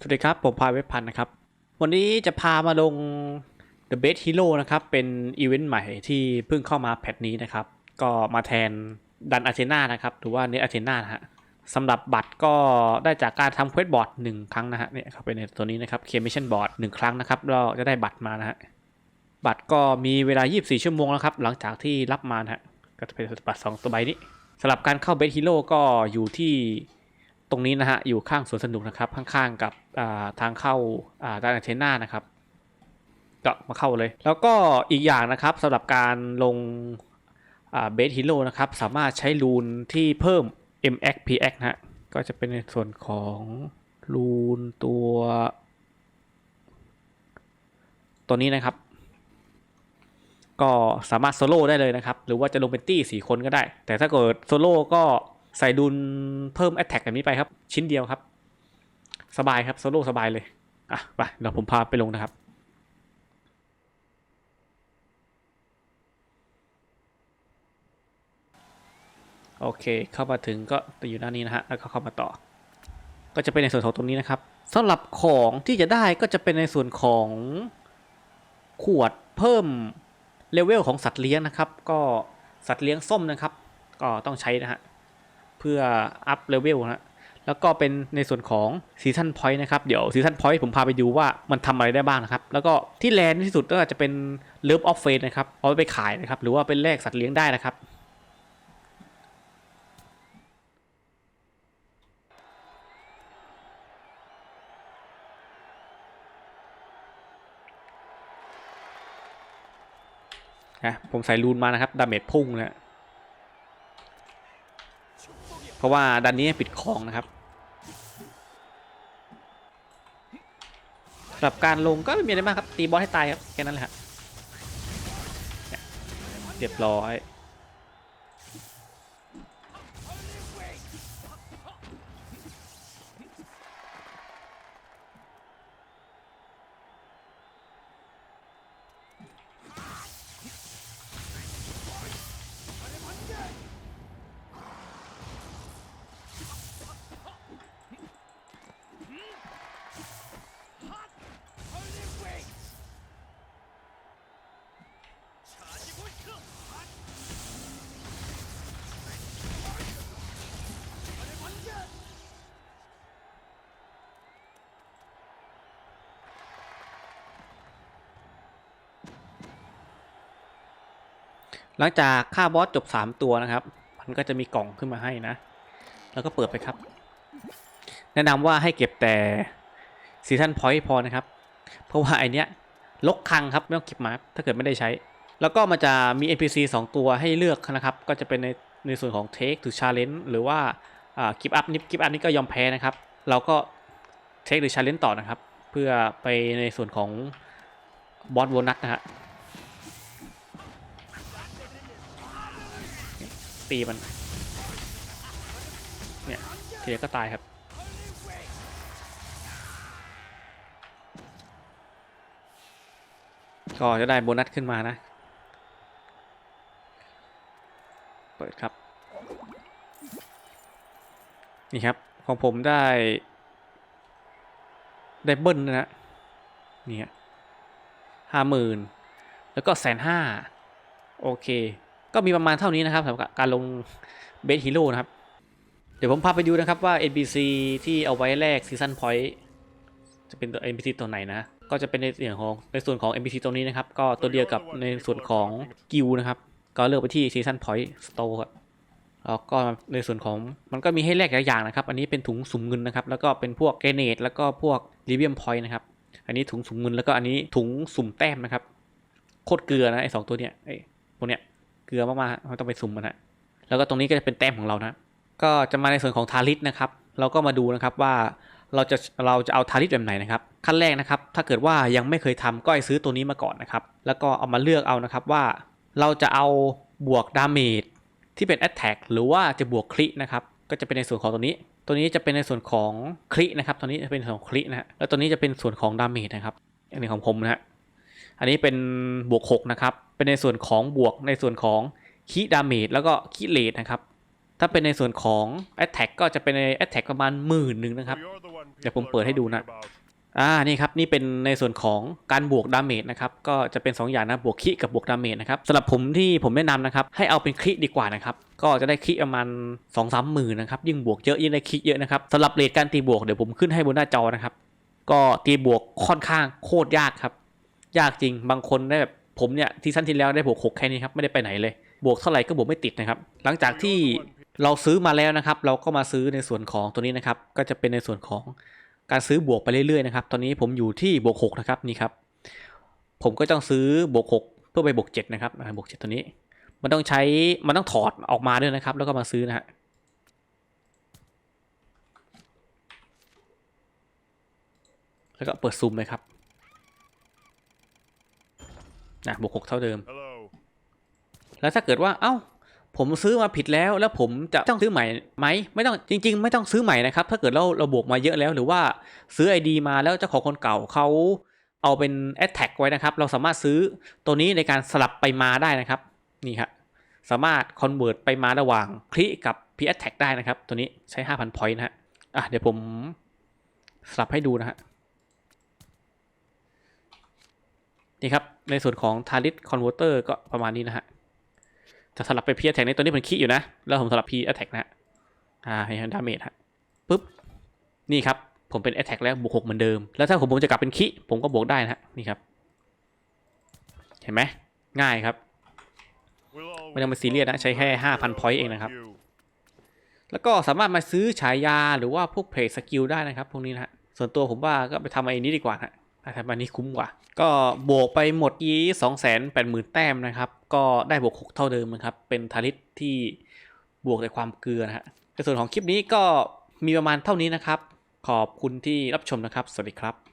สวัสดีครับ ผมพายเว็บพันนะครับ วันนี้จะพามาลง The Best Hero นะครับ เป็นอีเวนต์ใหม่ที่เพิ่งเข้ามาแพทนี้นะครับ ก็มาแทนดันอาเทนานะครับหรือว่าเนอาเทนานะฮะสำหรับบัตรก็ได้จากการทำเควสบอร์ดหนึ่งครั้งนะฮะเนี่ยเข้าไปในตัวนี้นะครับเคมิชันบอร์ดหนึ่งครั้งนะครับเราจะได้บัตรมานะฮะบัตรก็มีเวลา 24 ชั่วโมงแล้วครับ หลังจากที่รับมานะฮะก็จะเป็นบัตรสองตัวใบนี้สำหรับการเข้าเบสฮีโร่ก็อยู่ที่ ตรงนี้นะฮะอยู่ข้างสวนสนุกนะครับ ข้างๆกับาทางเข้าอ่าด้านอันเทน่านะครับก็มาเข้าเลย แล้วก็อีกอย่างนะครับสำหรับการลงเบสฮีโร่นะครับ สามารถใช้รูนที่เพิ่ม MX PX นะฮะก็จะเป็นในส่วนของรูนตัว ตัวนี้นะครับ ก็สามารถโซโล่ได้เลยนะครับ หรือว่าจะลงเป็นตี้สี่คนก็ได้ แต่ถ้าเกิดโซโล่ก็ ใส่ดุลเพิ่มแอตแทกแบบนี้ไปครับ ชิ้นเดียวครับ สบายครับโซโล่สบายเลย อะไปเดี๋ยวผมพาไปลงนะครับโอเค เข้ามาถึงก็อยู่หน้านี้นะฮะ แล้วก็เข้ามาต่อ ก็จะเป็นในส่วนของตรงนี้นะครับสำหรับของที่จะได้ก็จะเป็นในส่วนของขวดเพิ่มเลเวลของสัตว์เลี้ยงนะครับ ก็สัตว์เลี้ยงส้มนะครับ ก็ต้องใช้นะฮะ เพื่ออัพเลเวลนะฮะแล้วก็เป็นในส่วนของซีซันพอยต์นะครับ เดี๋ยวซีซันพอยต์ผมพาไปดูว่ามันทำอะไรได้บ้างนะครับ แล้วก็ที่แลนที่สุดก็อาจจะเป็นเลิฟออฟเฟนนะครับ เอาไปขายนะครับ หรือว่าเป็นแลกสัตว์เลี้ยงได้นะครับ นะ ผมใส่รูนมานะครับ ดาเมจพุ่งนะ เพราะว่าดันนี้ปิดของนะครับสำหรับการลงก็ไม่มีอะไรมากครับ ตีบอสให้ตายครับ แค่นั้นแหละครับเนี่ยเรียบร้อย หลังจากฆ่าบอสจบ 3 ตัวนะครับ มันก็จะมีกล่องขึ้นมาให้นะ แล้วก็เปิดไปครับ แนะนำว่าให้เก็บแต่ซีซันพอยต์พอนะครับ เพราะว่าไอเนี้ยลกคังครับ ไม่ต้องเก็บมาถ้าเกิดไม่ได้ใช้ แล้วก็มันจะมี NPC 2 ตัวให้เลือกนะครับ ก็จะเป็นในในส่วนของ Take to Challenge หรือว่ากิฟต์อัพนิกิฟต์อัพนี่ก็ยอมแพ้นะครับ เราก็ Take หรือ Challenge ต่อนะครับ เพื่อไปในส่วนของบอสโบนัสนะฮะ ตีมัน เนี่ยทีเดียวก็ตายครับ ก็จะได้โบนัสขึ้นมานะ เปิดครับ นี่ครับ ของผมได้ ได้เบิ้ลนะนี่ฮะห้าหมื่นแล้วก็แสนห้าโอเค ก็มีประมาณเท่านี้นะครับสำหรับการลงเบสฮีโร่นะครับ เดี๋ยวผมพาไปดูนะครับว่า NPC ที่เอาไว้แลกซีซันพอยต์จะเป็นตัว NPC ตัวไหนนะ ก็จะเป็นในส่วนของในส่วนของ NPC ตัวนี้นะครับ ก็ตัวเดียวกับในส่วนของกิลนะครับ ก็เลือกไปที่ซีซันพอยต์สโตร์ครับแล้วก็ในส่วนของมันก็มีให้แลกหลายอย่างนะครับ อันนี้เป็นถุงสุ่มเงินนะครับ แล้วก็เป็นพวกเกเนตแล้วก็พวกลิเบียมพอยต์นะครับ อันนี้ถุงสุ่มเงินแล้วก็อันนี้ถุงสุ่มแต้มนะครับ โคตรเกลือนะไอสองตัวเนี้ยไอพวกเนี้ย เกลือมากๆเราต้องไปสุ่มมันนะแล้วก็ตรงนี้ก็จะเป็นแต้มของเรานะ ก็จะมาในส่วนของทาริสนะครับ เราก็มาดูนะครับว่าเราจะเราจะเอาทาริสแบบไหนนะครับ ขั้นแรกนะครับ ถ้าเกิดว่ายังไม่เคยทำก็ให้ซื้อตัวนี้มาก่อนนะครับ แล้วก็เอามาเลือกเอานะครับว่า เราจะเอาบวกดาเมจที่เป็น Attack หรือว่าจะบวกคลินะครับ ก็จะเป็นในส่วนของตัวนี้ ตัวนี้จะเป็นในส่วนของคลินะครับ ตัวนี้จะเป็นส่วนของคลินะฮะแล้วตัวนี้จะเป็นส่วนของดาเมจนะครับ อันนี้ของผมนะฮะ อันนี้เป็นบวก6นะครับ เป็นในส่วนของบวกในส่วนของคีดาเมจแล้วก็คีเลดนะครับ ถ้าเป็นในส่วนของ Attack ก็จะเป็นใน Attack ประมาณหมื่นหนึ่งนะครับ เดี๋ยวผมเปิดให้ดูนะ อ่า นี่ครับ นี่เป็นในส่วนของการบวกดาเมจนะครับ ก็จะเป็น 2 อย่างนะ บวกคิกับบวกดาเมจนะครับสำหรับผมที่ผมแนะนำนะครับ ให้เอาเป็นคิดีกว่านะครับ ก็จะได้คิประมาณ2องสามหมื่นนะครับ ยิ่งบวกเยอะยิ่งได้คิเยอะนะครับสำหรับเรทการตีบวกเดี๋ยวผมขึ้นให้บนหน้าจอนะครับ ก็ตีบวกค่อนข้างโคตรยากครับ ยากจริง บางคนได้แบบผมเนี่ยที่สั้นที่แล้วได้บวกหกแค่นี้ครับไม่ได้ไปไหนเลย บวกเท่าไหร่ก็บวกไม่ติดนะครับ หลังจากที่เราซื้อมาแล้วนะครับ เราก็มาซื้อในส่วนของตัวนี้นะครับ ก็จะเป็นในส่วนของการซื้อบวกไปเรื่อยๆนะครับ ตอนนี้ผมอยู่ที่บวก6นะครับนี่ครับ ผมก็ต้องซื้อบวก6เพื่อไปบวก7นะครับอ่าบวก7ตัวนี้ มันต้องใช้มันต้องถอดออกมาด้วยนะครับ แล้วก็มาซื้อนะฮะแล้วก็เปิดซูมเลยครับ นะบวก6เท่าเดิม แล้วถ้าเกิดว่า เอ้า ผมซื้อมาผิดแล้ว แล้วผมจะต้องซื้อใหม่ไหม ไม่ต้อง จริง ๆ ไม่ต้องซื้อใหม่นะครับ ถ้าเกิดเราเราบวกมาเยอะแล้ว หรือว่าซื้อ ID มาแล้วเจ้าของคนเก่าเขาเอาเป็น a t t a c ไว้นะครับ เราสามารถซื้อตัวนี้ในการสลับไปมาได้นะครับ นี่ครับสามารถ convert ไปมาระหว่างคลิกับ p a t t a c ได้นะครับ ตัวนี้ใช้ 5,000 point นะฮะ อะ เดี๋ยวผมสลับให้ดูนะฮะ นี่ครับ ในส่วนของ t a r i t converter ก็ประมาณนี้นะฮะ จะสลับไปพี a t แท็กในตัวนี้เป็นคีอยู่นะ แล้วผมสลับพี a t แท็กนะฮะอ่าให้ดาเมจฮะปุ๊บ นี่ครับ ผมเป็น a t แท็กแล้วบวกหกเหมือนเดิม แล้วถ้าผมผมจะกลับเป็นคีผมก็บวกได้นะฮะ นี่ครับ เห็นไหม ง่ายครับ ไม่ต้องงไปไปซีเรียสนะ ใช้แค่แค่5,000 5,000 point point เองนะครับบแล้วก็สามารถมาซื้อฉายาหรือว่าพวกเพลสกิลได้นะครับ พวกนี้นะฮะ ส่วนตัวผมว่าก็ไปทำไอ้นี้ดีกว่าฮะ ทำอันนี้คุ้มกว่า ก็บวกไปหมดยี่สองแสนแปดหมื่นแต้มนะครับ ก็ได้บวกหกเท่าเดิมนะครับ เป็นทาริสที่บวกแต่ความเกลือนะฮะในส่วนของคลิปนี้ก็มีประมาณเท่านี้นะครับ ขอบคุณที่รับชมนะครับ สวัสดีครับ